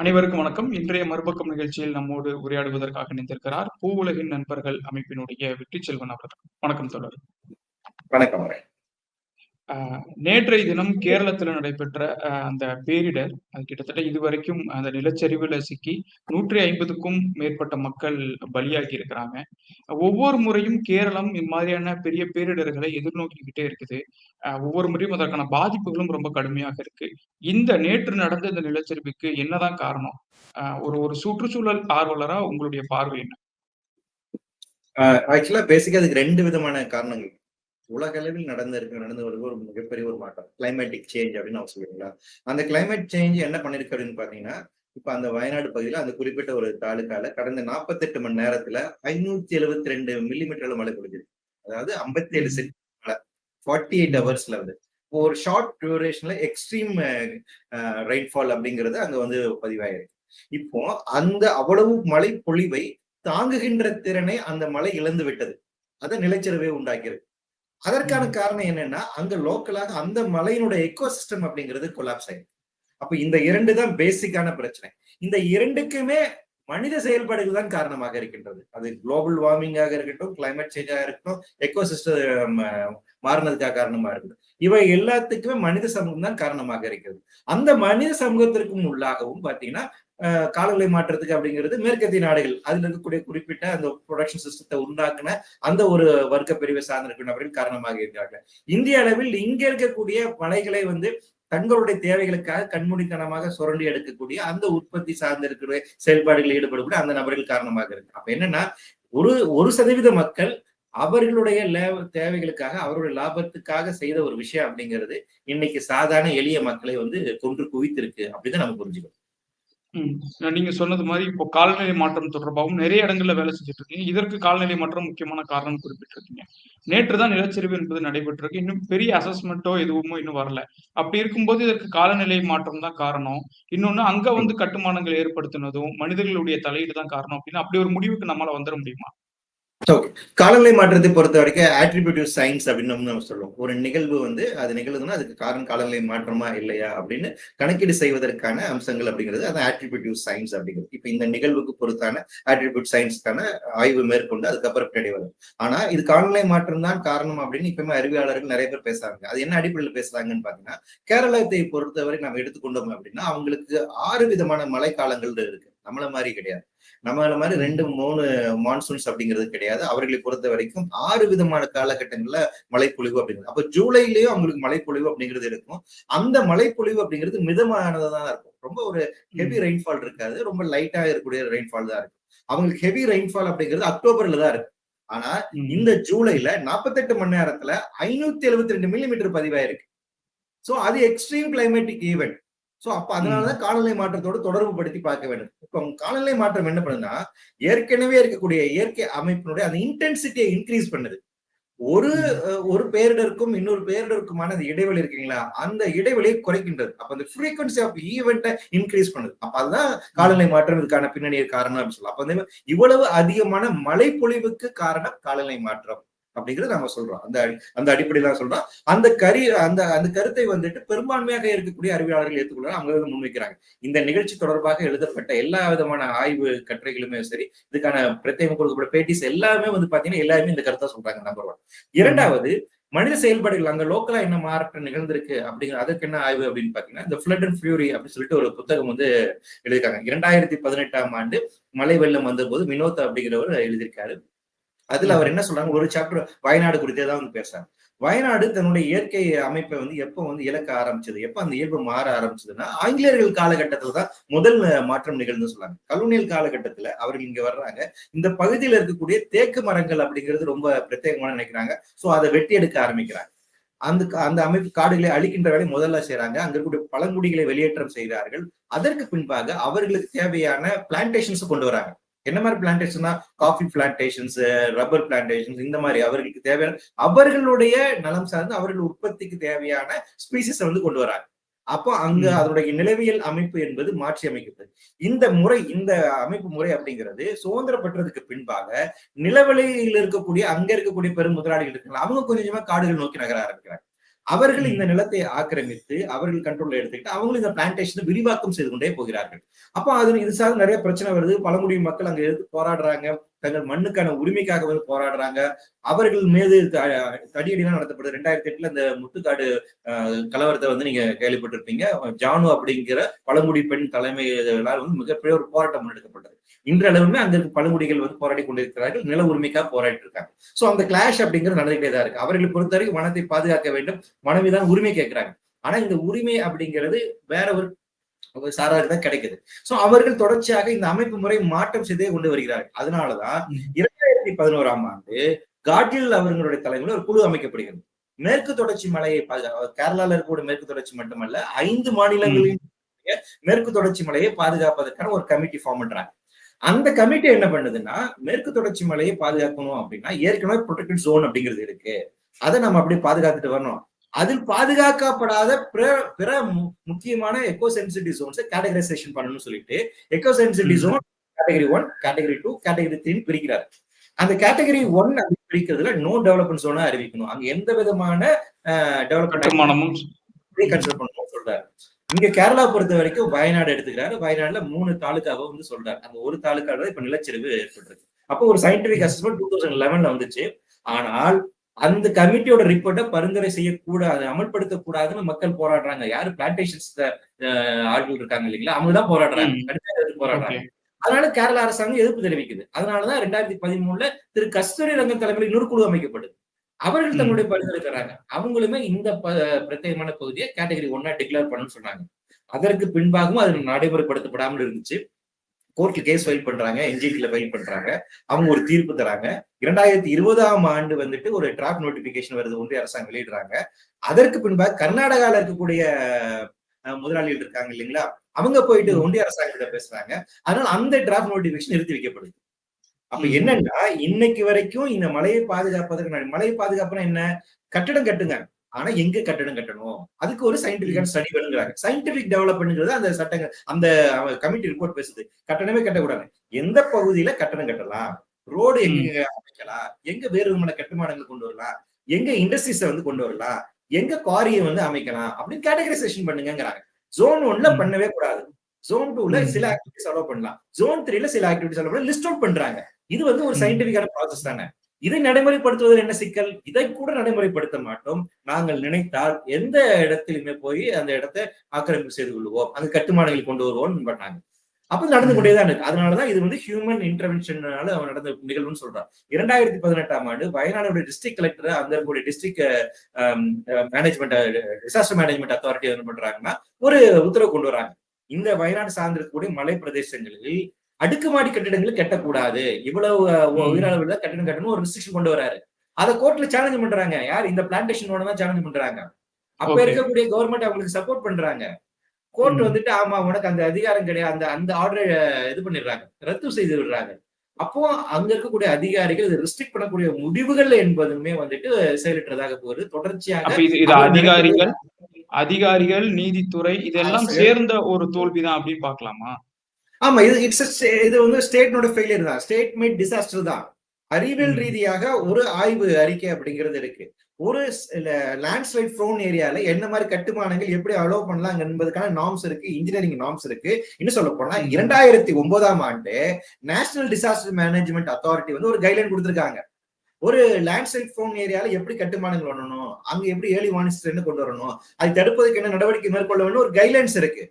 அனைவருக்கும் வணக்கம். இன்றைய மறுபக்கம் நிகழ்ச்சியில் நம்மோடு உரையாடுவதற்காக இணைந்திருக்கிறார் பூவுலகின் நண்பர்கள் அமைப்பினுடைய வெற்றி செல்வன் அவர்கள். வணக்கம் தொடர் வணக்கம் நேற்றைய தினம் கேரளத்தில் நடைபெற்ற அந்த பேரிடர் அது கிட்டத்தட்ட இதுவரைக்கும் அந்த நிலச்சரிவில் சிக்கி நூற்றி ஐம்பதுக்கும் மேற்பட்ட மக்கள் பலியாகி இருக்கிறாங்க. ஒவ்வொரு முறையும் கேரளம் இம்மாதிரியான பெரிய பேரிடர்களை எதிர்நோக்கிக்கிட்டே இருக்குது. ஒவ்வொரு முறையும் அதற்கான பாதிப்புகளும் ரொம்ப கடுமையாக இருக்கு. இந்த நேற்று நடந்த இந்த நிலச்சரிவுக்கு என்னதான் காரணம்? ஒரு ஒரு சுற்றுச்சூழல் ஆர்வலரா உங்களுடைய பார்வை என்ன? ஆக்சுவலா பேசிக்கா அதுக்கு ரெண்டு விதமான காரணங்கள். உலக அளவில் நடந்து இருக்க நடந்து வருது ஒரு மிகப்பெரிய ஒரு மாற்றம். கிளைமேட்டிக் சேஞ்ச் அப்படின்னு அவங்க சொல்லுவீங்களா? அந்த கிளைமேட் சேஞ்ச் என்ன பண்ணிருக்கு அப்படின்னு பாத்தீங்கன்னா இப்ப அந்த வயநாடு பகுதியில அந்த குறிப்பிட்ட ஒரு தாலுக்கால கடந்த நாற்பத்தெட்டு மணி நேரத்துல ஐநூத்தி எழுபத்தி ரெண்டு மில்லிமீட்டர்ல மழை பொழிஞ்சது. அதாவது ஐம்பத்தி ஏழு சென்டி மழை. ஃபார்ட்டி எயிட் ஹவர்ஸ்ல வந்து. ஒரு ஷார்ட் டியூரேஷன்ல எக்ஸ்ட்ரீம் ரெயின்ஃபால் அப்படிங்கிறது அங்க வந்து பதிவாயிருக்கு. இப்போ அந்த அவ்வளவு மழை பொழிவை தாங்குகின்ற திறனை அந்த மலை இழந்து விட்டது அதை நிலச்சரிவை உண்டாக்கியிருக்கு. அதற்கான காரணம் என்னன்னா அங்க லோக்கலாக அந்த மலையினுடைய எக்கோ சிஸ்டம் அப்படிங்கிறது கொலாப்ஸ் ஆயிருக்கு அப்ப இந்த இரண்டு தான் பேசிக்கான பிரச்சனை. இந்த இரண்டுக்குமே மனித செயல்பாடுகள் தான் காரணமாக இருக்கின்றது. அது குளோபல் வார்மிங்காக இருக்கட்டும் கிளைமேட் சேஞ்சாக இருக்கட்டும் எக்கோ சிஸ்டம் மாறினதுக்காக காரணமா இருக்கட்டும். இவை எல்லாத்துக்குமே மனித சமூகம் தான் காரணமாக இருக்கிறது. அந்த மனித சமூகத்திற்கும் உள்ளாகவும் பாத்தீங்கன்னா காலநிலை மாற்றத்துக்கு அப்படிங்கிறது மேற்கத்திய நாடுகள். அதுல இருக்கக்கூடிய குறிப்பிட்ட அந்த ப்ரொடக்ஷன் சிஸ்டத்தை உண்டாக்குன அந்த ஒரு வர்க்க பிரிவை சார்ந்திருக்கும் நபர்கள் காரணமாக இருக்கிறார்கள் இந்திய அளவில் இங்க இருக்கக்கூடிய மலைகளை வந்து தங்களுடைய தேவைகளுக்காக கண்மூடித்தனமாக சுரண்டி எடுக்கக்கூடிய அந்த உற்பத்தி சார்ந்திருக்கிற செயல்பாடுகளில் ஈடுபடக்கூடிய அந்த நபர்கள் காரணமாக இருக்கு. அப்ப என்னன்னா ஒரு ஒரு சதவீத மக்கள் அவர்களுடைய தேவைகளுக்காக அவருடைய லாபத்துக்காக செய்த ஒரு விஷயம் அப்படிங்கிறது இன்னைக்கு சாதாரண எளிய மக்களை வந்து கொன்று குவித்திருக்கு. அப்படின்னு நம்ம புரிஞ்சுக்கணும். நீங்க சொன்னது மாதிரி இப்போ காலநிலை மாற்றம் தொடர்பாகவும் நிறைய இடங்கள்ல வேலை செஞ்சுட்டு இருக்கீங்க இதற்கு காலநிலை மாற்றம் முக்கியமான காரணம் குறிப்பிட்டிருக்கீங்க நேற்று தான் நிலச்சரிவு என்பது நடைபெற்றிருக்கு. இன்னும் பெரிய அசஸ்மெண்ட்டோ எதுவுமோ இன்னும் வரல. அப்படி இருக்கும்போது இதற்கு காலநிலை மாற்றம் தான் காரணம். இன்னொன்னு அங்க வந்து கட்டுமானங்கள் ஏற்படுத்தினதும் மனிதர்களுடைய தலையீடு தான் காரணம் அப்படின்னு அப்படி ஒரு முடிவுக்கு நம்மளால வந்துட முடியுமா? ஓகே காலநிலை மாற்றத்தை பொறுத்த வரைக்கும் ஆட்ரிபியூட்டிவ் சயின்ஸ் அப்படின்னு நம்ம சொல்லுவோம். ஒரு நிகழ்வு வந்து அது நிகழ்வுன்னா அதுக்கு காரணம் காலநிலை மாற்றமா இல்லையா அப்படின்னு கணக்கீடு செய்வதற்கான அம்சங்கள் அப்படிங்கிறது அது ஆட்ரிபியூட்டிவ் சயின்ஸ் அப்படிங்கிறது. இப்போ இந்த நிகழ்வுக்கு பொறுத்தான ஆட்ரிபியூட் சயின்ஸ்க்கான ஆய்வு மேற்கொண்டு அதுக்கப்புறம் பின்னாடி வரும். ஆனா இது காலநிலை மாற்றம் தான் காரணம் அப்படின்னு இப்பவுமே அறிவியலாளர்கள் நிறைய பேர் பேசுறாங்க. அது என்ன அடிப்படையில் பேசுறாங்கன்னு பாத்தீங்கன்னா கேரளத்தை பொறுத்தவரை நம்ம எடுத்துக்கொண்டோம் அப்படின்னா அவங்களுக்கு ஆறு விதமான மழைக்காலங்கள் இருக்கு. நம்மள மாதிரி கிடையாது. நம்மள மாதிரி ரெண்டு மூணு மான்சூன்ஸ் அப்படிங்கிறது கிடையாது. அவர்களை பொறுத்த வரைக்கும் ஆறு விதமான காலகட்டங்கள்ல மழைப்பொழிவு அப்படிங்கிறது. அப்ப ஜூலைலயும் அவங்களுக்கு மழைப்பொழிவு அப்படிங்கிறது இருக்கும். அந்த மழைப்பொழிவு அப்படிங்கிறது மிதமானதான் இருக்கும். ரொம்ப ஒரு ஹெவி ரெயின்ஃபால் இருக்காது. ரொம்ப லைட்டா இருக்கக்கூடிய ரெயின்ஃபால் தான் இருக்கும். அவங்களுக்கு ஹெவி ரெயின்ஃபால் அப்படிங்கிறது அக்டோபர்ல தான் இருக்கு ஆனா இந்த ஜூலைல நாற்பத்தெட்டு மணி நேரத்துல ஐநூத்தி எழுபத்தி ரெண்டு மில்லிமீட்டர் பதிவாயிருக்கு. சோ அது எக்ஸ்ட்ரீம் கிளைமேட்டிக் ஈவெண்ட் சோ அப்ப அதனாலதான் காலநிலை மாற்றத்தோடு தொடர்பு படுத்தி பார்க்க வேண்டும். இப்போ காலநிலை மாற்றம் என்ன பண்ணுதுன்னா ஏற்கனவே இருக்கக்கூடிய இயற்கை அமைப்பினுடைய அந்த இன்டென்சிட்டியை இன்க்ரீஸ் பண்ணுது. ஒரு ஒரு பேரிடருக்கும் இன்னொரு பேரிடருக்குமான அந்த இடைவெளி இருக்கீங்களா அந்த இடைவெளியை குறைக்கின்றது. அப்ப அந்த ஃப்ரீக்வன்சி ஆஃப் ஈவெண்ட்டை இன்க்ரீஸ் பண்ணுது. அப்ப அதுதான் காலநிலை மாற்றம் இதுக்கான பின்னணிய காரணம் அப்படின்னு சொல்லலாம். அப்ப வந்து இவ்வளவு அதிகமான மழை பொழிவுக்கு காரணம் காலநிலை மாற்றம். அப்படிங்கிறது நம்ம சொல்றோம். அந்த அந்த அடிப்படையில சொல்றோம். அந்த கரு அந்த அந்த கருத்தை வந்துட்டு பெரும்பான்மையாக இருக்கக்கூடிய அறிவியலாளர்கள் ஏற்றுக்கொள்ள அவங்க முன்வைக்கிறாங்க. இந்த நிகழ்ச்சி தொடர்பாக எழுதப்பட்ட எல்லா விதமான ஆய்வு கட்டுரைகளுமே சரி இதுக்கான பிரத்யேகம் கொடுக்கப்பட்ட பேட்டிஸ் எல்லாமே வந்து பாத்தீங்கன்னா எல்லாருமே இந்த கருத்தா சொல்றாங்க நம்பர் ஒன் இரண்டாவது மனித செயல்பாடுகள் அங்க லோக்கலா என்ன மாற்றம் நிகழ்ந்திருக்கு அப்படிங்கிற அதுக்கு என்ன ஆய்வு அப்படின்னு பாத்தீங்கன்னா இந்த ஃபிளட் அண்ட் ஃபியூரி அப்படின்னு சொல்லிட்டு ஒரு புத்தகம் வந்து எழுதியிருக்காங்க. இரண்டாயிரத்தி பதினெட்டாம் ஆண்டு மழை வெள்ளம் வந்த போது வினோத் அப்படிங்கிறவர் எழுதியிருக்காரு. அதுல அவர் என்ன சொல்றாங்க? ஒரு சாப்டர் வயநாடு குறித்தே தான் வந்து பேசுறாங்க. வயநாடு தன்னுடைய இயற்கை அமைப்பை வந்து எப்ப வந்து இழக்க ஆரம்பிச்சது? எப்ப அந்த இயல்பு மாற ஆரம்பிச்சதுன்னா ஆங்கிலேயர்கள் காலகட்டத்துல தான் முதல் மாற்றம் நிகழ்ந்து சொல்றாங்க கலோனியல் காலகட்டத்துல அவர்கள் இங்க வர்றாங்க. இந்த பகுதியில இருக்கக்கூடிய தேக்கு மரங்கள் அப்படிங்கிறது ரொம்ப பிரத்யேகமான நினைக்கிறாங்க. சோ அதை வெட்டி எடுக்க ஆரம்பிக்கிறாங்க. அந்த அந்த அமைப்பு காடுகளை அழிக்கின்ற வேலை முதல்ல செய்யறாங்க அங்க இருக்கக்கூடிய பழங்குடிகளை வெளியேற்றம் செய்கிறார்கள். அதற்கு பின்பாக அவர்களுக்கு தேவையான பிளான்டேஷன்ஸ் கொண்டு வராங்க. என்ன மாதிரி பிளான்டேஷன்னா காஃபி பிளான்டேஷன்ஸ் ரப்பர் பிளான்டேஷன்ஸ் இந்த மாதிரி அவர்களுக்கு தேவையான அவர்களுடைய நலம் சார்ந்து அவர்கள் உற்பத்திக்கு தேவையான ஸ்பீசிஸ் வந்து கொண்டு வராங்க. அப்போ அங்க அதனுடைய நிலவியல் அமைப்பு என்பது மாற்றி அமைக்கிறது. இந்த முறை இந்த அமைப்பு முறை அப்படிங்கிறது சுதந்திர பெற்றதுக்கு பின்பாக நிலவெளியில் இருக்கக்கூடிய அங்க இருக்கக்கூடிய பெரும் முதலாளிகள் இருக்காங்க அவங்க கொஞ்சமா காடுகள் நோக்கி நகர ஆரம்பிக்கிறாங்க. அவர்கள். இந்த நிலத்தை ஆக்கிரமித்து அவர்கள் கண்ட்ரோல்ல எடுத்துக்கிட்டு அவங்களும் இந்த பிளான்டேஷனை விரிவாக்கம் செய்து கொண்டே போகிறார்கள். அப்போ அது இது சார்ந்து நிறைய பிரச்சனை வருது. பழங்குடி மக்கள் அங்க எதிர்த்து போராடுறாங்க. தங்கள் மண்ணுக்கான உரிமைக்காக வந்து போராடுறாங்க. அவர்கள் மீது தடியடிலாம் நடத்தப்படுது. ரெண்டாயிரத்தி எட்டுல இந்த முத்துக்காடு கலவரத்தை வந்து நீங்க கேள்விப்பட்டிருப்பீங்க. ஜானு அப்படிங்கிற பழங்குடி பெண் தலைமையிலால் வந்து மிகப்பெரிய ஒரு போராட்டம் முன்னெடுக்கப்பட்டது. இன்றளவுமே இருக்க பழங்குடிகள் வந்து போராடி கொண்டிருக்கிறார்கள் நில உரிமைக்காக போராடிட்டு இருக்காங்க சோ அந்த கிளாஷ் அப்படிங்கிறது நடந்துகிட்டே தான் இருக்கு. அவர்களை பொறுத்தவரைக்கும் வனத்தை பாதுகாக்க வேண்டும். மனைவிதான் உரிமை கேட்கிறாங்க. ஆனா இந்த உரிமை அப்படிங்கிறது வேற ஒரு சாராருக்கு தான் கிடைக்குது. சோ அவர்கள் தொடர்ச்சியாக இந்த அமைப்பு முறை மாற்றம் செய்தே கொண்டு வருகிறார்கள். அதனாலதான். இரண்டாயிரத்தி பதினோராம் ஆண்டு காட்கில் அவர்களுடைய தலைமையில் ஒரு குழு அமைக்கப்படுகிறது. மேற்கு தொடர்ச்சி மலையை கேரளால இருக்கக்கூடிய மேற்கு தொடர்ச்சி மட்டுமல்ல ஐந்து மாநிலங்களின் மேற்கு தொடர்ச்சி மலையை பாதுகாப்பதற்கான ஒரு கமிட்டி ஃபார்ம் பண்றாங்க. அந்த கமிட்டி என்ன பண்ணுதுன்னா மேற்கு தொடர்ச்சி மலையை பாதுகாக்கணும் அப்படின்னா ஏற்கனவே ப்ரொடெக்டட் ஜோன் அப்படிங்கிறது இருக்கு. அதை நம்ம அப்படியே பாதுகாத்துட்டு வரணும். அதில் பாதுகாக்கப்படாத பிற பிற முக்கியமான எக்கோ சென்சிட்டிவ் ஜோன்ஸை கேட்டகரைசேஷன் பண்ணணும்னு சொல்லிட்டு echo sensitive. Zone category one category two category three பிரிக்கிறார். அந்த கேட்டகரி ஒன் அப்படி பிரிக்கிறதுல நோ டெவலப்மெண்ட் ஜோனா அறிவிக்கணும். அங்க எந்த விதமான டெவலப்மெண்ட் கன்சிடர் பண்ணணும்னு சொல்றாரு. இங்க கேரளா பொறுத்த வரைக்கும் வயநாடு எடுத்துக்கிறாரு. வயநாடுல மூணு தாலுக்காவை வந்து சொல்றாரு. அந்த ஒரு தாலுக்கால இப்ப நிலச்சரிவு ஏற்பட்டிருக்கு. அப்போ ஒரு சயின்டிபிக் அசஸ்மெண்ட் டூ தௌசண்ட் லெவன்ல வந்துச்சு. ஆனால் அந்த கமிட்டியோட ரிப்போர்ட்டை பரிந்துரை செய்யக்கூடாது அமல்படுத்தக்கூடாதுன்னு மக்கள் போராடுறாங்க. யாரு பிளான்டேஷன்ஸ் ஆட்கள் இருக்காங்க இல்லைங்களா? அவங்க தான் போராடுறாங்க. போராடுறாங்க? அதனால கேரளா அரசாங்கம் எதிர்ப்பு தெரிவிக்குது. அதனாலதான் ரெண்டாயிரத்தி பதிமூணுல திரு கஸ்தூரி ரங்கன் தலைமையில் இன்னொரு குழு அமைக்கப்படுது. அவர்கள் ம். தன்னுடைய பரிந்துரை தராங்க அவங்களுமே இந்த பிரத்யேகமான பகுதியை கேட்டகரி ஒன்னா டிக்ளேர் பண்ணணும்னு சொன்னாங்க. அதற்கு பின்பாகவும் அது நடைமுறைப்படுத்தப்படாமல் இருந்துச்சு. கோர்ட்ல கேஸ் ஃபைல் பண்றாங்க என்ஜிடில ஃபைல் பண்றாங்க. அவங்க ஒரு தீர்ப்பு தராங்க. இரண்டாயிரத்தி இருபதாம் ஆண்டு வந்துட்டு ஒரு டிராப் நோட்டிபிகேஷன் வருது ஒன்றிய அரசாங்கம் வெளியிடுறாங்க. அதற்கு பின்பாக கர்நாடகால இருக்கக்கூடிய முதலாளிகள் இருக்காங்க இல்லைங்களா? அவங்க போயிட்டு. ஒன்றிய அரசாங்கத்திட்ட பேசுறாங்க. அதனால அந்த டிராப் நோட்டிபிகேஷன் நிறுத்தி வைக்கப்படுது. அப்ப. என்னன்னா இன்னைக்கு வரைக்கும் இந்த மலையை பாதுகாப்பதற்கு மலையை பாதுகாப்புனா என்ன? கட்டடம் கட்டுங்க. ஆனா எங்க கட்டடம் கட்டணும்? அதுக்கு ஒரு சயின்டிபிக்கான ஸ்டடி வேணுங்கிறாங்க. சயின்டிபிக் டெவலப்மெண்ட்ங்கிறது அந்த சட்டங்கள் அந்த கமிட்டி ரிப்போர்ட் பேசுது. கட்டணமே கட்டக்கூடாது. எந்த பகுதியில கட்டணம் கட்டலாம்? ரோடு எங்க அமைக்கலாம்? எங்க வேறு விதமான கட்டுமானங்கள் கொண்டு வரலாம்? எங்க இண்டஸ்ட்ரீஸ வந்து கொண்டு வரலாம்? எங்க குவாரியை வந்து அமைக்கலாம்? அப்படின்னு கேட்டகரைசேஷன் பண்ணுங்கிறாங்க ஜோன் ஒன்ல. பண்ணவே கூடாது. ஜோன் டூல. சில ஆக்டிவிட்டிஸ் அலோவ் பண்ணலாம். ஜோன் த்ரீல சில ஆக்டிவிட்டிஸ் அலோவ் பண்ணலாம் லிஸ்ட் அவுட் பண்றாங்க. இது வந்து ஒரு. சயின்டிபிக்கான ப்ராசஸ் தானே. இதை நடைமுறைப்படுத்துவதில் என்ன சிக்கல்? இதை கூட நடைமுறைப்படுத்த மாட்டோம். நாங்கள் நினைத்தால் எந்த இடத்திலுமே போய் அந்த இடத்தை ஆக்கிரமிப்பு செய்து கொள்வோம் அந்த கட்டுமானங்களை கொண்டு வருவோம் பண்ணாங்க அப்ப நடந்து கொண்டேதான் இருக்கு. அதனாலதான் இது வந்து ஹியூமன் இன்டர்வென்ஷனால அவன் நடந்த நிகழ்வுன்னு சொல்றான். இரண்டாயிரத்தி பதினெட்டாம் ஆண்டு வயநாடு டிஸ்ட்ரிக்ட் கலெக்டர் அந்த இருக்கக்கூடிய district management disaster management authority என்ன பண்றாங்கன்னா ஒரு உத்தரவு கொண்டு வராங்க. இந்த வயநாடு சார்ந்திருக்கக்கூடிய மலை பிரதேசங்களில் அடுக்குமாடி கட்டிடங்கள் கட்டக்கூடாது. இவ்வளவு. உயிரளவுல கட்டடம் கட்டணும் ஒரு ரெஸ்ட்ரிக்ஷன் கொண்டு வராரு. அதை கோர்ட்ல சேலஞ்ச் பண்றாங்க. யார்? இந்த பிளான்டேஷன் தான் சேலஞ்ச் பண்றாங்க. அப்ப. இருக்கக்கூடிய கவர்மெண்ட் அவங்களுக்கு சப்போர்ட் பண்றாங்க. கோர்ட். வந்துட்டு ஆமா உனக்கு அந்த அதிகாரம் கிடையாது. அந்த அந்த ஆர்டரை இது பண்ணிடுறாங்க. ரத்து செய்து விடுறாங்க. அப்போ அங்க இருக்கக்கூடிய அதிகாரிகள் இதை ரெஸ்ட்ரிக்ட் பண்ணக்கூடிய முடிவுகள் என்பதுமே வந்துட்டு செயலற்றதாக போகுது. தொடர்ச்சியாக இது அதிகாரிகள் அதிகாரிகள் நீதித்துறை இதெல்லாம். சேர்ந்த ஒரு தோல்விதான் அப்படின்னு பார்க்கலாமா? ஆமா இது இட்ஸ் இது வந்து ஸ்டேட்னோட ஃபெயிலியர் தான். ஸ்டேட் மேட் டிசாஸ்டர் தான். அறிவியல். ரீதியாக ஒரு ஆய்வு அறிக்கை அப்படிங்கிறது இருக்கு. ஒரு லேண்ட்ஸ்லைட் ப்ரோன் ஏரியால என்ன மாதிரி கட்டுமானங்கள் எப்படி அலோவ் பண்ணலாம் என்பதுக்கான நார்ம்ஸ் இருக்கு இன்ஜினியரிங் நார்ம்ஸ் இருக்கு. இன்னும் சொல்ல போனா. இரண்டாயிரத்தி ஒன்பதாம் ஆண்டு நேஷனல் டிசாஸ்டர் மேனேஜ்மெண்ட் அத்தாரிட்டி வந்து ஒரு கைட்லைன் கொடுத்திருக்காங்க. ஒரு லேண்ட்ஸ்லைட் ப்ரோன் ஏரியால எப்படி கட்டுமானங்கள் பண்ணணும் அங்க எப்படி ஏர்லி வார்னிங் கொண்டு வரணும் அதை தடுப்பதற்கு என்ன நடவடிக்கை மேற்கொள்ள வேண்டும் ஒரு கைட்லைன்ஸ் இருக்கு.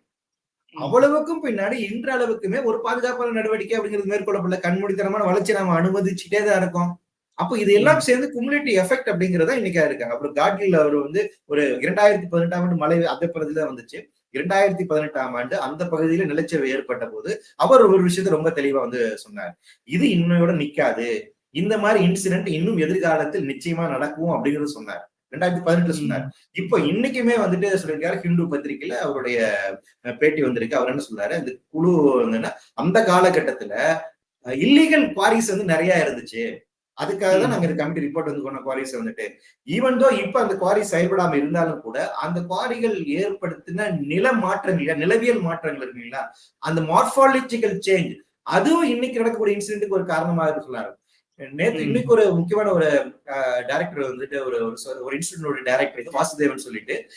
அவ்வளவுக்கும் பின்னாடி இன்ற அளவுக்குமே ஒரு பாதுகாப்பான நடவடிக்கை அப்படிங்கிறது மேற்கொள்ளப்படல கண்மூடித்தனமான வளர்ச்சி நாம அனுமதிச்சுட்டே தான் இருக்கோம். அப்போ இது எல்லாம் சேர்ந்து குமுலேட்டிவ் எஃபெக்ட் அப்படிங்கறத இன்னைக்கு இருக்காங்க அப்புறம் காட்கில் அவர் வந்து ஒரு இரண்டாயிரத்தி பதினெட்டாம் ஆண்டு மழை அந்த பகுதியில வந்துச்சு. இரண்டாயிரத்தி பதினெட்டாம் ஆண்டு அந்த பகுதியில நிலச்சரிவு ஏற்பட்ட போது அவர் ஒரு விஷயத்தை ரொம்ப தெளிவா வந்து சொன்னார். இது இன்னையோட நிக்காது. இந்த மாதிரி இன்சிடென்ட் இன்னும் எதிர்காலத்தில் நிச்சயமா நடக்கும் அப்படிங்கறது சொன்னார். ரெண்டாயிரத்தி பதினெட்டுல சொன்னார். இப்போ இன்னைக்குமே வந்துட்டு சொல்லியிருக்காரு ஹிந்து பத்திரிகையில அவருடைய பேட்டி வந்திருக்கு. அவர் என்ன சொல்றாரு? இந்த குழு வந்துன்னா அந்த காலகட்டத்துல இல்லீகல் குவாரிஸ் வந்து நிறைய இருந்துச்சு. அதுக்காக தான் நாங்க இந்த கமிட்டி ரிப்போர்ட் வந்து கொண்ட குவாரிஸ் வந்துட்டு. ஈவன் தோ இப்ப அந்த குவாரி செயல்படாம இருந்தாலும் கூட அந்த குவாரிகள் ஏற்படுத்தின நில மாற்றங்கள் நிலவியல் மாற்றங்கள் இருக்குங்களா? அந்த மார்பாலஜிக்கல் சேஞ்ச் அதுவும் இன்னைக்கு நடக்கக்கூடிய இன்சிடென்ட்டுக்கு ஒரு காரணமாக சொல்லாரு ம். இன்னைக்கு ஒரு முக்கியமான ஒரு டைரக்டர் வந்துட்டு ஒரு ஒரு- ஒரு இன்ஸ்டியூட் டைரக்டர் வாசுதேவன் சொல்லிட்டு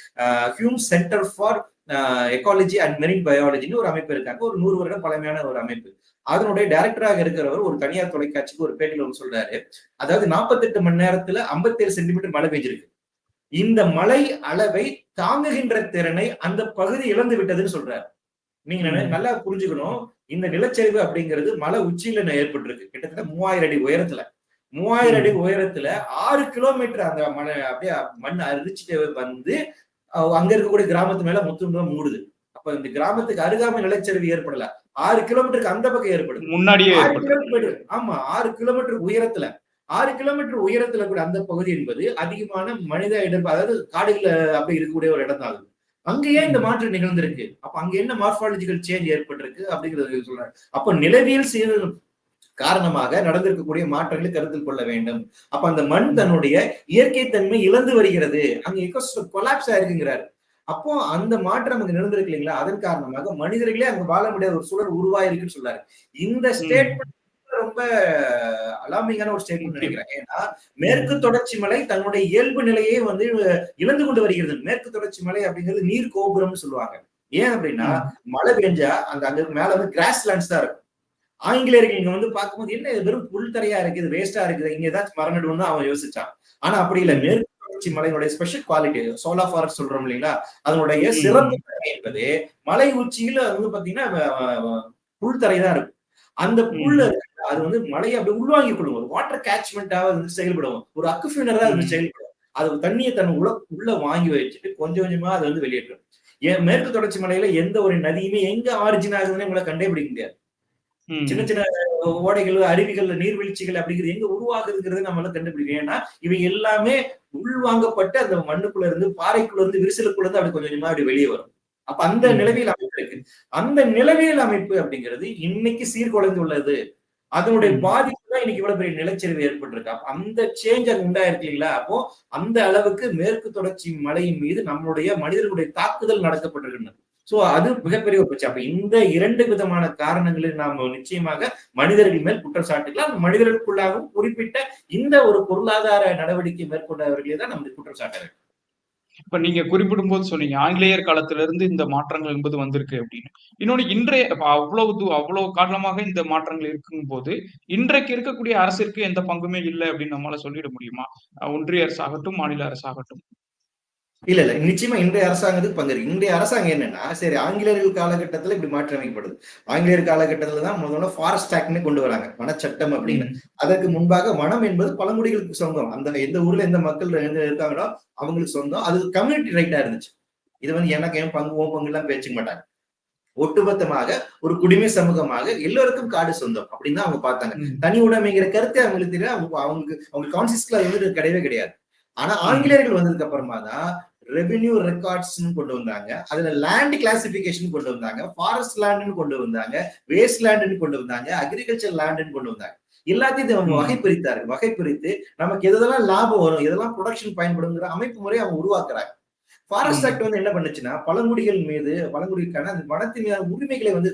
Hume centre for ecology and marine பயாலஜின்னு ஒரு அமைப்பு இருக்காங்க. ஒரு நூறு வருடம் பழமையான ஒரு அமைப்பு. அதனுடைய டைரக்டராக இருக்கிறவர் ஒரு தனியார் தொலைக்காட்சிக்கு ஒரு பேட்டியில ஒன்று சொல்றாரு. அதாவது 48 மணி நேரத்துல 57 சென்டிமீட்டர் மழை பெஞ்சிருக்கு. இந்த மழை அளவை தாங்குகின்ற திறனை அந்த பகுதி இழந்து விட்டதுன்னு சொல்றாரு. நீங்க. நல்லா புரிஞ்சுக்கணும். இந்த நிலச்சரிவு அப்படிங்கிறது மலை உச்சியில ஏற்பட்டிருக்கு. கிட்டத்தட்ட மூவாயிரம் அடி உயரத்துல. மூவாயிரம் அடி உயரத்துல ஆறு கிலோமீட்டர் அந்த மலை அப்படியே மண் அரிச்சுட்டு வந்து அங்க இருக்கக்கூடிய கிராமத்து மேல முத்துண்டா மூடுது. அப்ப இந்த கிராமத்துக்கு அருகாமை நிலச்சரிவு ஏற்படல. ஆறு கிலோமீட்டருக்கு அந்த பக்கம் ஏற்படுது. முன்னாடியே. கிலோமீட்டர் ஆமா ஆறு கிலோமீட்டர் உயரத்துல. ஆறு கிலோமீட்டர் உயரத்துல கூட அந்த பகுதி என்பது அதிகமான மனித இடம் அதாவது காடுகள் அப்படி இருக்கக்கூடிய ஒரு இடம் தான் அங்கேயே இந்த மாற்றம் நிகழ்ந்திருக்கு. அப்ப அங்க என்ன மார்பாலஜிக்கல் சேஞ்ச் ஏற்பட்டிருக்கு அப்படிங்கறது சொல்றாங்க அப்ப நிலவியல் சீரழிவு காரணமாக நடந்திருக்கக்கூடிய மாற்றங்களை கருத்தில் கொள்ள வேண்டும். அப்ப அந்த மண் தன்னுடைய இயற்கை தன்மை இழந்து வருகிறது. அங்க எக்கோசிஸ்டம் கொலாப்ஸ் ஆயிருக்குங்கிறாரு. அப்போ அந்த மாற்றம் அங்க நடந்திருக்கு இல்லைங்களா? அதன் காரணமாக மனிதர்களே அங்க வாழ முடியாத ஒரு சூழல் உருவாயிருக்குன்னு சொல்றாரு. இந்த ஸ்டேட்மெண்ட் ரொம்ப அலாமிங்கான ஒரு ஸ்டேட்மெண்ட் நினைக்கிறேன். ஏன்னா மேற்கு தொடர்ச்சி மலை தன்னுடைய இயல்பு நிலையை வந்து இழந்து கொண்டு வருகிறது. மேற்கு தொடர்ச்சி மலை அப்படிங்கிறது நீர் கோபுரம்னு சொல்லுவாங்க. ஏன் அப்படின்னா மழை பெஞ்சா அந்த அங்க மேல வந்து கிராஸ் லேண்ட்ஸ் தான் இருக்கும். ஆங்கிலேயர்கள் இங்க வந்து பார்க்கும்போது என்ன இது வெறும் புல் தரையா இருக்குது வேஸ்டா இருக்குது இங்க ஏதாச்சும் மரம் நடுவோம்னு அவன் யோசிச்சான். ஆனா அப்படி இல்ல. மேற்கு தொடர்ச்சி மலையினுடைய ஸ்பெஷல் குவாலிட்டி சோலா ஃபாரஸ்ட் சொல்றோம் இல்லைங்களா? அதனுடைய. சிறப்பு என்பது மலை உச்சியில வந்து பாத்தீங்கன்னா புல் தரை தான் இருக்கும். அந்த புல் அது வந்து மலையை அப்படி உள்வாங்கி கொள்ளும். ஒரு வாட்டர் கேட்ச்மெண்டாக வந்து செயல்படும். ஒரு அக்குஃபினரா அது. செயல்படும். அது தண்ணியை தன் உள்ள உள்ள வாங்கி வச்சுட்டு கொஞ்சம் கொஞ்சமா அது வந்து வெளியேற்றும். ஏன் மேற்கு தொடர்ச்சி மலையில எந்த ஒரு நதியுமே எங்க ஆரிஜின் ஆகுதுன்னு உங்களை கண்டுபிடிக்க முடியாது. சின்ன சின்ன ஓடைகள் அருவிகள் நீர்வீழ்ச்சிகள் அப்படிங்கிறது எங்க உருவாகுதுங்கிறது நம்மளால கண்டுபிடிக்கும் ஏன்னா இவை எல்லாமே உள்வாங்கப்பட்டு அந்த மண்ணுக்குள்ள இருந்து பாறைக்குள்ள இருந்து விரிசலுக்குள்ள இருந்து அப்படி கொஞ்சம் கொஞ்சமா அப்படி வெளியே வரும். அப்ப அந்த. நிலவியல் அமைப்பு இருக்கு. அந்த நிலவியல் அமைப்பு அப்படிங்கிறது இன்னைக்கு சீர்குலைந்து உள்ளது அதனுடைய. பாதிப்பு தான் இன்னைக்கு இவ்வளவு பெரிய நிலச்சரிவு ஏற்பட்டிருக்கு. அப்ப அந்த சேஞ்ச் அங்க உண்டாயிருக்கு இல்லைங்களா? அப்போ அந்த அளவுக்கு மேற்கு தொடர்ச்சி மலையின் மீது நம்மளுடைய மனிதர்களுடைய தாக்குதல் நடத்தப்பட்டிருக்கின்றன சோ அது மிகப்பெரிய ஒரு பிரச்சனை. அப்ப இந்த இரண்டு விதமான காரணங்களை நாம் நிச்சயமாக மனிதர்கள் மேல் குற்றம் சாட்டுக்கலாம். மனிதர்களுக்குள்ளாகவும் குறிப்பிட்ட இந்த ஒரு பொருளாதார நடவடிக்கை மேற்கொண்டவர்களே தான் நம்ம குற்றம் சாட்ட வேண்டும். இப்ப நீங்க குறிப்பிடும் போது சொன்னீங்க ஆங்கிலேயர் காலத்துல இருந்து இந்த மாற்றங்கள் என்பது வந்திருக்கு அப்படின்னு. இன்னொன்னு இன்றைய அவ்வளவு அவ்வளவு காரணமாக இந்த மாற்றங்கள் இருக்கும் போது இன்றைக்கு இருக்கக்கூடிய அரசிற்கு எந்த பங்குமே இல்லை அப்படின்னு நம்மளால சொல்லிட முடியுமா? ஒன்றிய அரசாகட்டும் மாநில அரசாகட்டும். இல்ல இல்ல. நிச்சயமா இன்றைய அரசாங்கத்துக்கு பங்கு இருக்கு. இன்றைய அரசாங்கம் என்னன்னா சரி ஆங்கிலேயர்கள் காலகட்டத்துல இப்படி மாற்றி அமைக்கப்படுது. ஆங்கிலேயர் காலகட்டத்துல தான் முதல்ல ஃபாரஸ்ட் ஆக்ட்னு கொண்டு வராங்க வனச்சட்டம் அப்படின்னு. அதற்கு முன்பாக வனம் என்பது பழங்குடிகளுக்கு சொந்தம். அந்த எந்த ஊர்ல எந்த மக்கள் இருக்காங்களோ அவங்களுக்கு சொந்தம். அது கம்யூனிட்டி ரைட்டா இருந்துச்சு. இது வந்து எனக்கு என் பங்கு ஓ பங்கு எல்லாம் பேசிக்க மாட்டாங்க. ஒட்டுமொத்தமாக ஒரு குடிமை சமூகமாக எல்லோருக்கும் காடு சொந்தம் அப்படின்னு தான் அவங்க பார்த்தாங்க. தனி உடைமைங்கிற கருத்தை அவங்களுக்கு அவங்க அவங்களுக்கு அவங்க கான்சியஸ்ல வந்து கிடையவே கிடையாது. ஆனா ஆங்கிலேயர்கள் வந்ததுக்கு அப்புறமா தான் ரெவென்யூ ரெக்கார்ட்ஸ் கொண்டு வந்தாங்க. அதுல லேண்ட் கிளாசிபிகேஷன் கொண்டு வந்தாங்க. ஃபாரஸ்ட் லேண்ட்னு கொண்டு வந்தாங்க. வேஸ்ட் லேண்ட்னு கொண்டு வந்தாங்க. அக்ரிகல்ச்சர் லேண்ட்னு கொண்டு வந்தாங்க. எல்லாத்தையும் இதை அவங்க. வகை பிரித்தாரு வகை பிரித்து நமக்கு எதெல்லாம் லாபம் வரும் எதெல்லாம் ப்ரொடக்ஷன் பயன்படுங்கிற அமைப்பு முறையை அவங்க உருவாக்குறாங்க. ஃபாரஸ்ட். ஆக்ட் வந்து என்ன பண்ணுச்சுன்னா பழங்குடிகள் மீது பழங்குடிக்கான அந்த வனத்தின் மீதான உரிமைகளை வந்து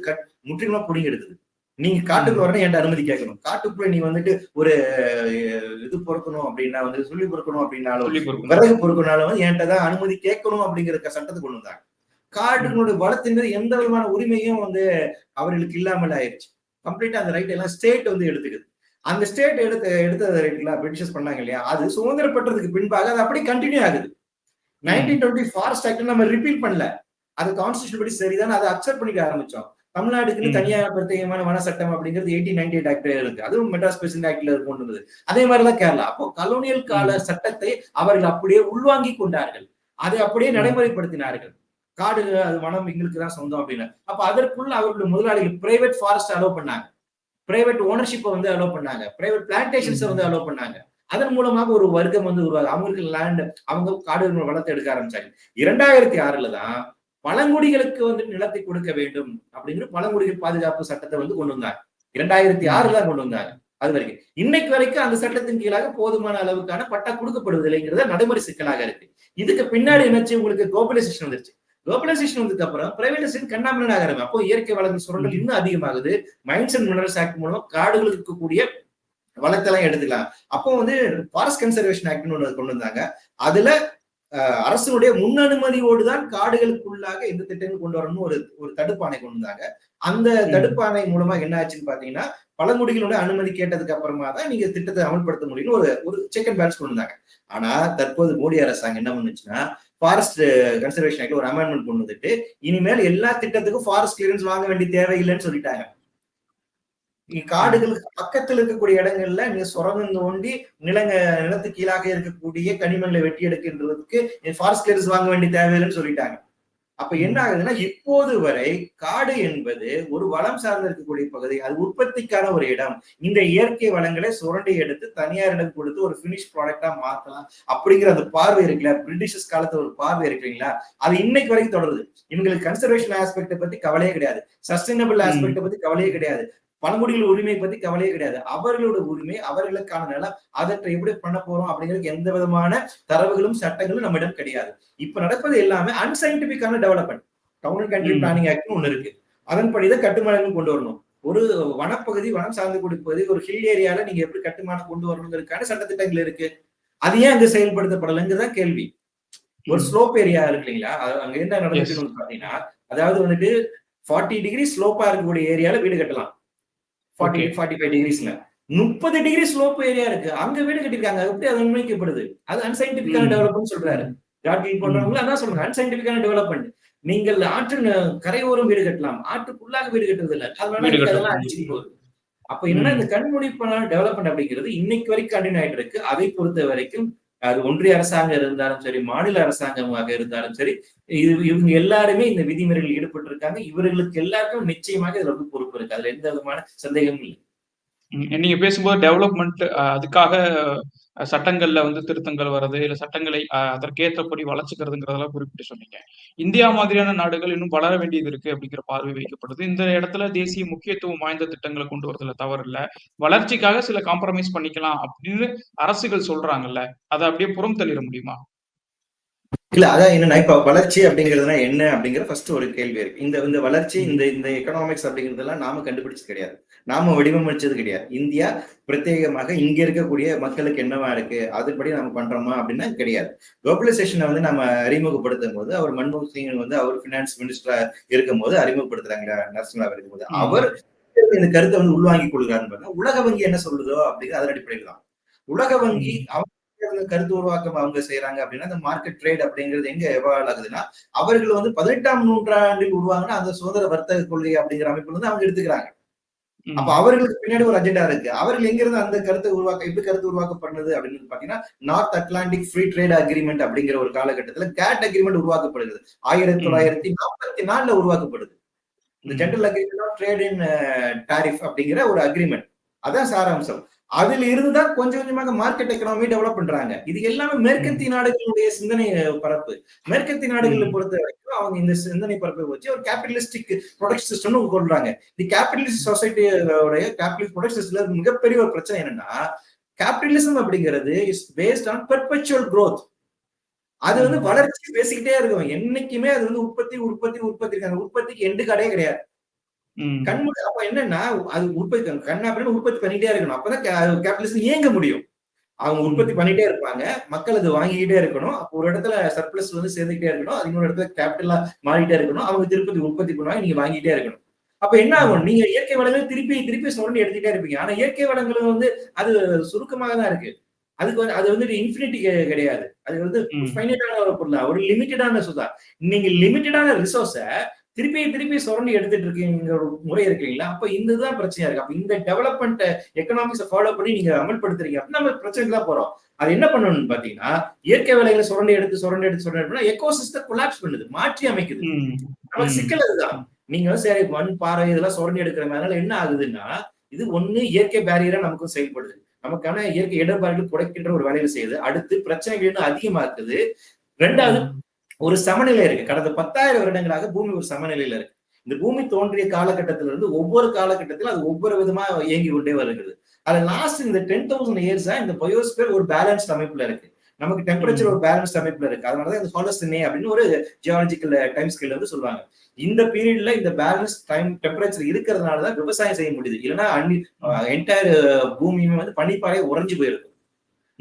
முற்றிலுமா புடுங்கி எடுத்தது நீங்க காட்டுக்குள்ள வரணும் என்கிட்ட அனுமதி கேட்கணும். காட்டுக்குள்ள நீ வந்துட்டு ஒரு இது பொறுக்கணும் அப்படின்னா வந்து சொல்லி பொறுக்கணும் அப்படின்னாலும் விறகு பொறுக்கனாலும் வந்து என்கிட்ட தான் அனுமதி கேட்கணும் அப்படிங்கிற சட்டத்தை கொண்டு வந்தாங்க. காட்டினுடைய வளத்தின் மீது எந்த விதமான உரிமையும் வந்து அவர்களுக்கு இல்லாமல் ஆயிடுச்சு. கம்ப்ளீட்டா அந்த ரைட் எல்லாம் ஸ்டேட் வந்து எடுத்துக்குது. அந்த ஸ்டேட் எடுத்த எடுத்த ரைட்ல பிரிட்டிஷர்ஸ் பண்ணாங்க இல்லையா? அது சுதந்திரம் பெற்றதுக்கு பின்பாக அது அப்படியே கண்டினியூ ஆகுது. நைன்டீன் டுவெண்ட்டி ஃபாரஸ்ட் ஆக்ட் நம்ம ரிப்பீல் பண்ணல. அது கான்ஸ்டியூஷன் படி சரிதான் அதை அக்செப்ட் பண்ணிக்க ஆரம்பிச்சோம். தமிழ்நாடுக்குன்னு. தனியா பிரத்யேகமான வன சட்டம் அப்படிங்கிறது எயிட்டீன் நைன்டி எயிட் ஆக்ட் இருக்கு. அதுவும் மெட்ராஸ் பிரசிடென்ட் ஆக்ட்ல கொண்டு வந்தது அதே மாதிரிதான் கேரளா. அப்போ கலோனியல் கால சட்டத்தை அவர்கள் அப்படியே உள்வாங்கி கொண்டார்கள். அதை அப்படியே. நடைமுறைப்படுத்தினார்கள். காடு அது வனம் எங்களுக்கு தான் சொந்தம் அப்படின்னு. அப்ப அதற்குள்ள அவர்களுடைய முதலாளிகள் பிரைவேட் ஃபாரஸ்ட் அலோவ் பண்ணாங்க. பிரைவேட் ஓனர்ஷிப்பை வந்து அலோவ் பண்ணாங்க. பிரைவேட் பிளான்டேஷன்ஸை வந்து அலோவ் பண்ணாங்க. அதன் மூலமாக ஒரு வர்க்கம் வந்து உருவாங்க அவங்களுக்கு லேண்ட் அவங்க காடு வளத்தை எடுக்க ஆரம்பிச்சாங்க. இரண்டாயிரத்தி ஆறுல தான் பழங்குடிகளுக்கு வந்து நிலத்தை கொடுக்க வேண்டும் அப்படிங்கிற பழங்குடிகள் பாதுகாப்பு சட்டத்தை வந்து கொண்டு வந்தாங்க இரண்டாயிரத்தி ஆறுல கொண்டு வந்தாங்க அது வரைக்கும். இன்னைக்கு வரைக்கும் அந்த சட்டத்தின் கீழாக போதுமான அளவுக்கான பட்டா கொடுக்கப்படுவதில்லைங்கிறத நடைமுறை சிக்கலாக இருக்கு. இதுக்கு பின்னாடி என்னச்சு? உங்களுக்கு குளோபலைசேஷன் வந்துருச்சு. குளோபலைசேஷன் வந்ததுக்கு அப்புறம் பிரைவேடைசேஷன் கண்ணாமலன் ஆகிறாங்க அப்போ இயற்கை வளங்கள் சுரண்டல் இன்னும் அதிகமாகுது. மைன்ஸ் அண்ட் மினரல்ஸ் ஆக்ட் மூலம் காடுகளுக்கு இருக்கக்கூடிய வளத்தெல்லாம் எடுத்துக்கலாம். அப்போ வந்து ஃபாரஸ்ட் கன்சர்வேஷன் ஆக்ட்னு ஒண்ணு கொண்டு வந்தாங்க. அதுல அரசுடைய முன் அனுமதியோடு தான் காடுகளுக்குள்ளாக எந்த திட்டங்கள் கொண்டு வரணும்னு ஒரு ஒரு தடுப்பாணை கொண்டு வந்தாங்க. அந்த. தடுப்பாணை மூலமா என்ன ஆச்சுன்னு பாத்தீங்கன்னா பழங்குடிகளோட அனுமதி கேட்டதுக்கு அப்புறமா தான் நீங்க திட்டத்தை அமல்படுத்த முடியும்னு ஒரு ஒரு செக் அண்ட் பேலன்ஸ் கொண்டு வந்தாங்க. ஆனா தற்போது மோடி அரசாங்கம் என்ன பண்ணுச்சுன்னா ஃபாரஸ்ட் கன்சர்வேஷன் ஆக்ட்ல ஒரு அமெண்ட்மெண்ட் கொண்டு வந்துட்டு இனிமேல் எல்லா திட்டத்துக்கும் ஃபாரஸ்ட் கிளியரன்ஸ் வாங்க வேண்டிய தேவையில்லைன்னு சொல்லிட்டாங்க. காடுகளுக்கு பக்கத்துல இருக்கக்கூடிய இடங்கள்ல நீங்க சுரங்கம் தோண்டி நிலங்க நிலத்து கீழாக இருக்கக்கூடிய கனிமங்களை வெட்டி எடுக்கின்றதுக்கு ஃபாரஸ்ட் கிளியரன்ஸ் வாங்க வேண்டிய தேவையில்லைன்னு சொல்லிட்டாங்க. அப்ப என்ன ஆகுதுன்னா இப்போது வரை காடு என்பது ஒரு வளம் சார்ந்து இருக்கக்கூடிய பகுதி அது உற்பத்திக்கான ஒரு இடம். இந்த இயற்கை வளங்களை சுரண்டி எடுத்து தனியாரிடம் கொடுத்து ஒரு பினிஷ் ப்ராடக்டா மாத்தலாம். அப்படிங்கிற அந்த பார்வை இருக்குல்ல பிரிட்டிஷஸ் காலத்துல ஒரு பார்வை இருக்குங்களா அது இன்னைக்கு வரைக்கும் தொடருது. இவங்களுக்கு கன்சர்வேஷன் ஆஸ்பெக்ட பத்தி கவலையே கிடையாது. சஸ்டைனபிள் ஆஸ்பெக்ட பத்தி கவலையே கிடையாது. பழங்குடிகள் உரிமை பத்தி கவலையே கிடையாது. அவர்களோட உரிமை அவர்களுக்கான நிலம் அதை எப்படி பண்ண போறோம் அப்படிங்கிறதுக்கு எந்த விதமான தரவுகளும் சட்டங்களும் நம்மிடம் கிடையாது. இப்ப நடப்பது எல்லாமே அன்சைன்டிபிக்கான development town and country. Planning ஆக்ட்னு ஒண்ணு இருக்கு. அதன்படிதான் கட்டுமானங்கள் கொண்டு வரணும். ஒரு வனப்பகுதி வனம் சார்ந்து கொடுப்பது ஒரு ஹில் ஏரியால நீங்க எப்படி கட்டுமானம் கொண்டு வரணுங்கிறதுக்கான சட்டத்திட்டங்கள் இருக்கு. அது ஏன் அங்க செயல்படுத்தப்படலைங்கிறதான் கேள்வி. ஒரு ஸ்லோப் ஏரியா இருக்கு இல்லைங்களா? அங்க என்ன நடந்துச்சுன்னு பாத்தீங்கன்னா அதாவது வந்துட்டு ஃபார்ட்டி டிகிரி ஸ்லோப்பா இருக்கக்கூடிய ஏரியால வீடு கட்டலாம். ஃபார்ட்டி. ஃபார்ட்டி ஃபைவ் டிகிரிஸ்ல முப்பது டிகிரி ஸ்லோப் ஏரியா இருக்கு. அங்க வீடு கட்டிருக்காங்க எப்படி அது உண்மைக்கப்படுது? அது அன்சைன்டிபிக்கான. டெவலப்மெண்ட் சொல்றாரு. ஜாட்கில் பண்றவங்க அதான் சொல்றாங்க. அன்சைன்டிபிக்கான டெவலப்மெண்ட் நீங்கள் ஆற்று கரையோரம் வீடு கட்டலாம். ஆற்றுக்குள்ளாக வீடு கட்டுறது இல்ல அதனால. அதெல்லாம் அடிச்சுட்டு போகுது. அப்ப என்னன்னா. இந்த கண்மூடிப்பான டெவலப்மெண்ட் அப்படிங்கிறது இன்னைக்கு வரைக்கும் கண்டினியூ ஆயிட்டு இருக்கு. அதை பொறுத்த வரைக்கும் அது ஒன்றிய அரசாங்கம் இருந்தாலும் சரி மாநில அரசாங்கமாக இருந்தாலும் சரி இது இவங்க எல்லாருமே இந்த விதிமுறைகள் ஈடுபட்டு இருக்காங்க இவர்களுக்கு எல்லாருக்கும் நிச்சயமாக இதுல வந்து பொறுப்பு இருக்கு. அதுல எந்த விதமான சந்தேகமும் இல்லை. நீங்க பேசும்போது டெவலப்மெண்ட் அதுக்காக சட்டங்கள்ல வந்து திருத்தங்கள் வர்றது இல்ல சட்டங்களை அதற்கேற்றபடி வளர்ச்சிக்கிறதுங்கிறதெல்லாம் குறிப்பிட்டு சொன்னீங்க. இந்தியா மாதிரியான நாடுகள் இன்னும் வளர வேண்டியது இருக்கு அப்படிங்கிற பார்வை வைக்கப்படுது. இந்த இடத்துல தேசிய முக்கியத்துவம் வாய்ந்த திட்டங்களை கொண்டு வரதுல தவறு இல்ல. வளர்ச்சிக்காக சில காம்ப்ரமைஸ் பண்ணிக்கலாம் அப்படின்னு அரசுகள் சொல்றாங்கல்ல. அதை அப்படியே புறம் தள்ளிட முடியுமா? இல்ல அதான் என்னன்னா இப்ப வளர்ச்சி அப்படிங்கிறதுனா என்ன அப்படிங்கிற ஃபர்ஸ்ட் ஒரு கேள்வி இருக்கு. இந்த இந்த வளர்ச்சி இந்த இந்த எக்கனாமிக்ஸ் அப்படிங்கிறதெல்லாம் நாம கண்டுபிடிச்சது கிடையாது. நாம வடிவமைச்சது கிடையாது. இந்தியா பிரத்யேகமாக இங்க இருக்கக்கூடிய மக்களுக்கு என்னவா இருக்கு? அதுபடி நம்ம பண்றோமா அப்படின்னா கிடையாது. குளோபலைசேஷனை வந்து நம்ம அறிமுகப்படுத்தும் போது அவர் மன்மோகன் சிங் வந்து அவர் பினான்ஸ் மினிஸ்டரா இருக்கும் போது அறிமுகப்படுத்துறாங்க நரசிம்மாவை இருக்கும்போது. அவர் இந்த கருத்தை வந்து உள்வாங்கிக் கொள்கிறாருன்னு பார்த்தா உலக வங்கி என்ன சொல்லுதோ அப்படிங்கிற அதன் அடிப்படையில் தான் உலக வங்கி அவங்க கருத்து உருவாக்கம் அவங்க செய்யறாங்க அப்படின்னா அந்த மார்க்கெட் ட்ரேட் அப்படிங்கிறது எங்க எவால் ஆகுதுன்னா அவர்கள் வந்து பதினெட்டாம் நூற்றாண்டில் உருவாங்கின அந்த சுதந்திர வர்த்தக கொள்கை அப்படிங்கிற அமைப்புல இருந்து அவங்க எடுத்துக்கிறாங்க. அப்ப அவர்களுக்கு பின்னாடி ஒரு அஜெண்டா இருக்கு. அவர்கள் எங்க இருந்து அந்த கருத்தை உருவாக்க எப்படி கருத்து உருவாக்கப்படுது அப்படின்னு பாத்தீங்கன்னா North Atlantic free trade agreement அப்படிங்கிற ஒரு காலகட்டத்துல கேட் அக்ரிமெண்ட் உருவாக்கப்படுகிறது. ஆயிரத்தி. தொள்ளாயிரத்தி நாற்பத்தி நாலுல உருவாக்கப்படுது. இந்த. General agreement trade in tariff அப்படிங்கிற ஒரு அக்ரிமெண்ட் அதான் சாராம்சம். அதுல இருந்துதான் கொஞ்சம் கொஞ்சமாக மார்க்கெட் எக்கனாமி டெவலப் பண்றாங்க இது எல்லாமே மேற்கத்திய நாடுகளுடைய சிந்தனை பரப்பு மேற்கத்திய நாடுகளை. பொறுத்த வரைக்கும் அவங்க இந்த சிந்தனை பரப்பை வச்சு ஒரு கேபிட்டலிஸ்டிக் ப்ரொடக்ட் சிஸ்டம் கொள்றாங்க இந்த கேபிட்டலிஸ்ட் சொசைட்டியோடைய கேபிட்டலிஸ்ட் ப்ரொடக்ட் சிஸ்டம்ல மிகப்பெரிய ஒரு பிரச்சனை என்னன்னா கேபிட்டலிசம் அப்படிங்கிறது is based on perpetual growth அது வந்து. வளர்ச்சி பேசிக்கிட்டே இருக்கும் என்னைக்குமே அது வந்து உற்பத்தி உற்பத்தி உற்பத்தி இருக்கு. அந்த உற்பத்திக்கு எண்டு கடே கிடையாது. கண்மூடி அப்ப என்னன்னா அது உற்பத்தி கண் அப்படின்னு உற்பத்தி பண்ணிட்டே இருக்கணும். அப்பதான் கேபிட்டலிசம் இயங்க முடியும். அவங்க உற்பத்தி பண்ணிட்டே இருப்பாங்க. மக்கள் அது வாங்கிக்கிட்டே இருக்கணும். அப்போ ஒரு இடத்துல சர்ப்ளஸ் வந்து சேர்ந்துக்கிட்டே இருக்கணும். அது இன்னொரு இடத்துல கேபிட்டலா மாறிட்டே இருக்கணும். அவங்க திருப்பதி உற்பத்தி பண்ணுவாங்க நீங்க வாங்கிட்டே இருக்கணும். அப்ப என்ன ஆகும்? நீங்க இயற்கை வளங்கள் திருப்பி திருப்பி சுரண்டி எடுத்துக்கிட்டே இருப்பீங்க. ஆனா இயற்கை வளங்கள் வந்து அது சுருக்கமாக தான் இருக்கு. அதுக்கு வந்து அது வந்து இன்ஃபினிட்டி கிடையாது. அது வந்து. ஃபைனட்டான ஒரு பொருளா ஒரு லிமிட்டடான சுதா. நீங்க லிமிட்டடான ரிசோர்ஸ திருப்பி திருப்பி சுரண்டி எடுத்துட்டு இருக்கீங்க ஒரு முறை இருக்கீங்களா அப்ப இதுதான் பிரச்சனையா இருக்கு. அப்ப இந்த டெவலப்மெண்ட் எக்கனாமிக்ஸ் ஃபாலோ பண்ணி நீங்க அமல்படுத்துறீங்க. அப்படின்னா நம்ம பிரச்சனைக்கு தான் போறோம். அது என்ன பண்ணணும்னு பாத்தீங்கன்னா இயற்கை வேலைகளை சுரண்டி எடுத்து சுரண்டி எடுத்து சுரண்டி எடுத்து எக்கோ சிஸ்டம் கொலாப்ஸ் பண்ணுது மாற்றி அமைக்குது. நமக்கு. சிக்கல் அதுதான். நீங்க சரி மண் பாறை இதெல்லாம் சுரண்டி எடுக்கிற மாதிரினால என்ன ஆகுதுன்னா இது ஒண்ணு இயற்கை பேரியரா நமக்கும் செயல்படுது. நமக்கான இயற்கை இடர்பாடுகள் குறைக்கின்ற ஒரு வேலையை செய்யுது. அடுத்து பிரச்சனைகள் இன்னும் அதிகமாக்குது. ரெண்டாவது ஒரு சமநிலை இருக்கு. கடந்த பத்தாயிரம் வருடங்களாக பூமி ஒரு சமநிலையில இருக்கு. இந்த பூமி தோன்றிய காலகட்டத்தில இருந்து ஒவ்வொரு காலகட்டத்திலும் அது ஒவ்வொரு விதமா இயங்கி கொண்டே வருகிறது. அது லாஸ்ட் இந்த டென் தௌசண்ட் இயர்ஸா இந்த பயோஸ்பியர் ஒரு பேலன்ஸ்ட் அமைப்புல இருக்கு. நமக்கு டெம்பரேச்சர் ஒரு பேலன்ஸ் அமைப்புல இருக்கு. அதனாலதான் இந்த ஹாலஸ்டினே அப்படின்னு ஒரு ஜியாலஜிக்கல் டைம் ஸ்கேல் வந்து சொல்லுவாங்க. இந்த பீரியட்ல இந்த பேலன்ஸ் டைம் டெம்பரேச்சர் இருக்கிறதுனால தான் விவசாயம் செய்ய முடியுது. இல்லைன்னா அன்னி என்டையர் eh, பூமியுமே வந்து பனிப்பாறை உறைஞ்சு போயிருக்கும்.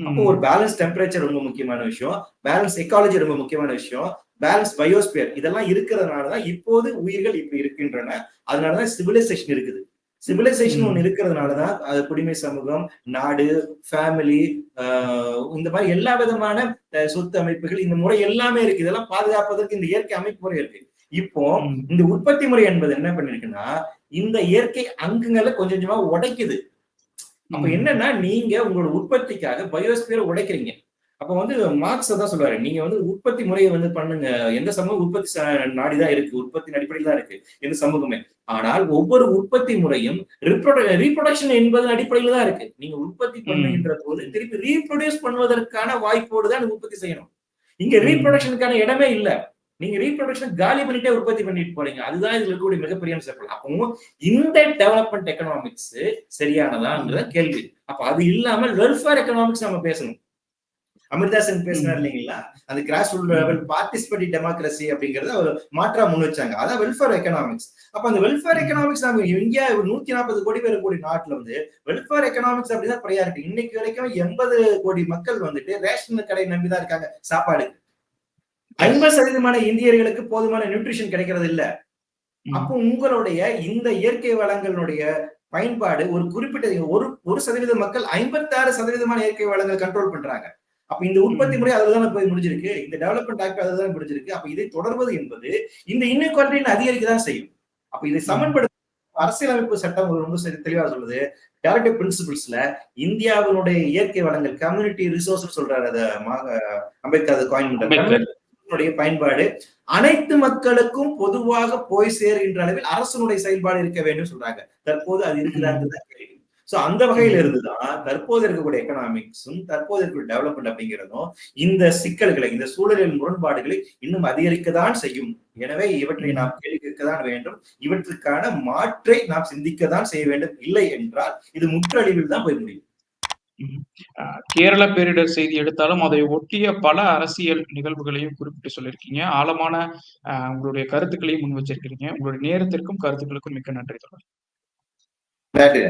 அப்போ ஒரு பேலன்ஸ் டெம்பரேச்சர் ரொம்ப முக்கியமான விஷயம். பேலன்ஸ் எக்காலஜி ரொம்ப முக்கியமான விஷயம். பேலன்ஸ் பயோஸ்பியர் இதெல்லாம் இருக்கிறதுனாலதான் இப்போது உயிர்கள் இப்படி இருக்கின்றன. அதனாலதான் சிவிலைசேஷன் இருக்குது. சிவிலைசேஷன் ஒண்ணு இருக்கிறதுனாலதான் அது குடிமை சமூகம் நாடு ஃபேமிலி இந்த மாதிரி எல்லா விதமான சொத்து அமைப்புகள் இந்த முறை எல்லாமே இருக்கு. இதெல்லாம் பாதுகாப்பதற்கு இந்த இயற்கை அமைப்பு முறை இருக்கு. இப்போ இந்த உற்பத்தி முறை என்பது என்ன பண்ணிருக்குன்னா இந்த இயற்கை அங்குங்களை கொஞ்சம் கொஞ்சமா உடைக்குது. அப்ப என்னன்னா நீங்க உங்களோட உற்பத்திக்காக பயோஸ்பியர் உடைக்கிறீங்க. அப்ப வந்து மார்க்ஸ் தான் சொல்லுவாரு நீங்க வந்து உற்பத்தி முறையை வந்து பண்ணுங்க. எந்த சமூகம் உற்பத்தி நாடிதான் இருக்கு. உற்பத்தி அடிப்படையில் தான் இருக்கு எந்த சமூகமே. ஆனால் ஒவ்வொரு உற்பத்தி முறையும் ரீப்ரொடக்ஷன் என்பதன் அடிப்படையில் தான் இருக்கு. நீங்க உற்பத்தி பண்ணுகின்ற போது திருப்பி ரீப்ரொடியூஸ் பண்ணுவதற்கான வாய்ப்போடு தான் உற்பத்தி செய்யணும். இங்க. ரீப்ரொடக்ஷனுக்கான இடமே இல்ல. நீங்க ரீப்ரொடக்ஷன் காலி பண்ணிட்டே உற்பத்தி பண்ணிட்டு போறீங்க. அதுதான் இதுல இருக்கக்கூடிய மிகப்பெரிய அம்சம் அப்போ இந்த டெவலப்மெண்ட் எக்கனாமிக்ஸ் சரியானதாங்கிற கேள்வி. அப்ப அது இல்லாமல் வெல்ஃபேர் எக்கனாமிக்ஸ் நம்ம பேசணும். அமிர்தாசன் பேசினார் இல்லைங்களா? அந்த grass root level participative democracy அப்படிங்கறத அவர் மாற்றா முன் வச்சாங்க. அதான் வெல்ஃபேர் எக்கனாமிக்ஸ் அப்ப அந்த வெல்ஃபேர் எக்கனாமிக்ஸ் நம்ம இந்தியா ஒரு நூத்தி நாற்பது கோடி பேர் கூடிய நாட்டுல வந்து வெல்ஃபேர் எக்கனாமிக்ஸ் அப்படிதான் ப்ரையாரிட்டி இன்னைக்கு வரைக்கும் எண்பது கோடி மக்கள் வந்துட்டு ரேஷன் கடை நம்பிதான் இருக்காங்க. சாப்பாடு ஐம்பது சதவீதமான இந்தியர்களுக்கு போதுமான நியூட்ரிஷன் கிடைக்கிறது இல்ல அப்போ உங்களுடைய இந்த இயற்கை வளங்களுடைய பயன்பாடு ஒரு குறிப்பிட்ட ஒரு ஒரு சதவீத மக்கள் ஐம்பத்தாறு சதவீதமான இயற்கை வளங்கள் கண்ட்ரோல் பண்றாங்க. அப்ப இந்த உற்பத்தி முறை அதுதான் போய் முடிஞ்சிருக்கு? இந்த டெவலப்மெண்ட் ஆக்ட் அதுதான் முடிஞ்சிருக்கு? அப்ப இதை தொடர்வது என்பது இந்த இன்இக்வாலிட்டியின் அதிகரிக்க தான் செய்யும். அப்ப இதை சமன்படுத்த அரசியலமைப்பு சட்டம் ரொம்ப சரி தெளிவா சொல்லுது. டேரக்டிவ் பிரின்சிபிள்ஸ்ல இந்தியாவினுடைய இயற்கை வளங்கள் கம்யூனிட்டி ரிசோர்ஸ் சொல்றாரு அத அம்பேத்கர் காயின் அரசுடைய பயன்பாடு. அனைத்து மக்களுக்கும் பொதுவாக போய் சேர்கின்ற அளவில் அரசனுடைய செயல்பாடு இருக்க வேண்டும் சொல்றாங்க. தற்போது அது இருக்குதாங்கிறது கேள்வி. சோ அந்த வகையில இருந்துதான் தற்போது இருக்கக்கூடிய எக்கனாமிக்ஸும் தற்போது இருக்கக்கூடிய டெவலப்மெண்ட் அப்படிங்கிறதும் இந்த சிக்கல்களை இந்த சூழலியல் முரண்பாடுகளை இன்னும் அதிகரிக்கத்தான் செய்யும். எனவே இவற்றை நாம் கேள்வி கேட்கத்தான் வேண்டும். இவற்றுக்கான மாற்றை நாம் சிந்திக்கத்தான் செய்ய வேண்டும். இல்லை என்றால் இது முற்றழிவில் தான் போய் முடியும். கேரள பேரிடர் செய்தி எடுத்தாலும் அதை ஒட்டிய பல அரசியல் நிகழ்வுகளையும் குறிப்பிட்டு சொல்லியிருக்கீங்க. ஆழமான உங்களுடைய கருத்துக்களையும் முன் வச்சிருக்கிறீங்க. உங்களுடைய நேரத்திற்கும் கருத்துக்களுக்கும் மிக்க நன்றி தொடர் நன்றி.